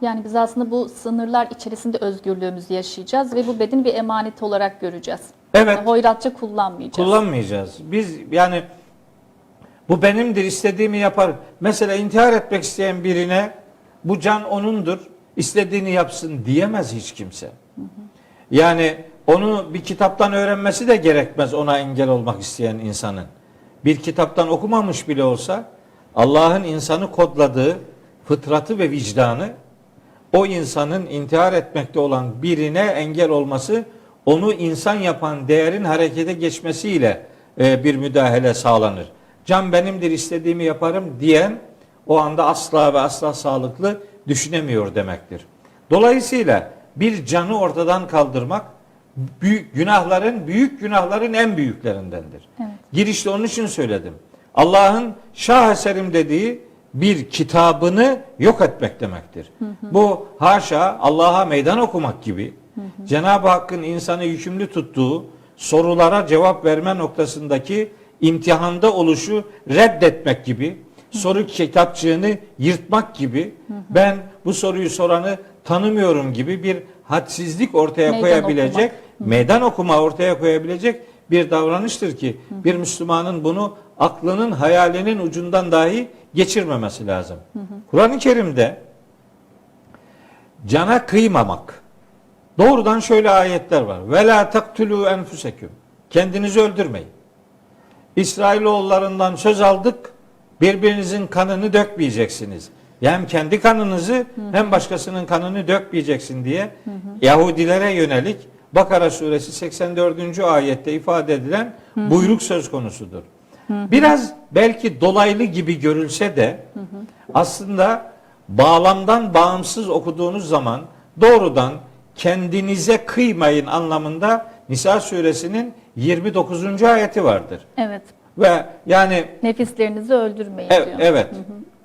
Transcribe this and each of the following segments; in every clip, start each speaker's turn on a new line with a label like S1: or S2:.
S1: Yani biz aslında bu sınırlar içerisinde özgürlüğümüzü yaşayacağız ve bu bedeni bir emanet olarak göreceğiz.
S2: Evet.
S1: Yani hoyratça kullanmayacağız.
S2: Kullanmayacağız. Biz yani bu benimdir istediğimi yapar. Mesela intihar etmek isteyen birine bu can onundur istediğini yapsın diyemez hiç kimse. Yani onu bir kitaptan öğrenmesi de gerekmez ona engel olmak isteyen insanın. Bir kitaptan okumamış bile olsa Allah'ın insanı kodladığı fıtratı ve vicdanı o insanın intihar etmekte olan birine engel olması onu insan yapan değerin harekete geçmesiyle e, bir müdahale sağlanır. Can benimdir istediğimi yaparım diyen o anda asla ve asla sağlıklı düşünemiyor demektir. Dolayısıyla bir canı ortadan kaldırmak büyük günahların büyük günahların en büyüklerindendir.
S1: Evet.
S2: Girişte onun için söyledim. Allah'ın şah eserim dediği bir kitabını yok etmek demektir. Bu haşa Allah'a meydan okumak gibi Cenab-ı Hakk'ın insanı yükümlü tuttuğu sorulara cevap verme noktasındaki imtihanda oluşu reddetmek gibi soru kitapçığını yırtmak gibi ben bu soruyu soranı tanımıyorum gibi bir hadsizlik ortaya
S1: Meydan
S2: koyabilecek meydan okuma ortaya koyabilecek bir davranıştır ki bir Müslümanın bunu aklının hayalinin ucundan dahi geçirmemesi lazım. Kur'an-ı Kerim'de cana kıymamak doğrudan şöyle ayetler var. Ve la taktulu enfuseküm. Kendinizi öldürmeyin. İsrailoğullarından söz aldık. Birbirinizin kanını dökmeyeceksiniz. Hem kendi kanınızı hem başkasının kanını dökmeyeceksin diye Yahudilere yönelik Bakara suresi 84. ayette ifade edilen buyruk söz konusudur. Biraz belki dolaylı gibi görülse de aslında bağlamdan bağımsız okuduğunuz zaman doğrudan kendinize kıymayın anlamında Nisa suresinin 29. ayeti vardır.
S1: Evet.
S2: Ve yani
S1: Nefislerinizi öldürmeyin
S2: Evet,
S1: diyor.
S2: evet.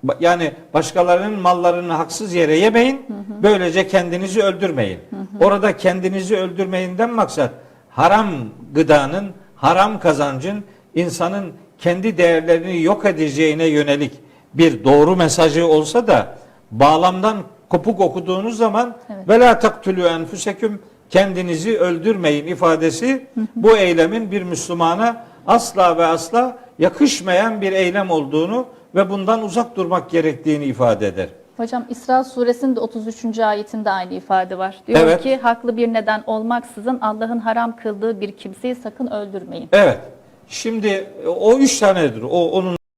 S2: Ba- Yani başkalarının mallarını haksız yere yemeyin. Böylece kendinizi öldürmeyin. Orada kendinizi öldürmeyinden maksat haram gıdanın, haram kazancın insanın kendi değerlerini yok edeceğine yönelik bir doğru mesajı olsa da bağlamdan kopuk okuduğunuz zaman
S1: Evet.
S2: ve la enfuseküm kendinizi öldürmeyin ifadesi bu eylemin bir Müslümana asla ve asla yakışmayan bir eylem olduğunu ve bundan uzak durmak gerektiğini ifade eder.
S1: Hocam İsra suresinin de 33. ayetinde aynı ifade var. Diyor
S2: Evet.
S1: ki haklı bir neden olmaksızın Allah'ın haram kıldığı bir kimseyi sakın öldürmeyin.
S2: Evet. Şimdi o üç tanedir. O onun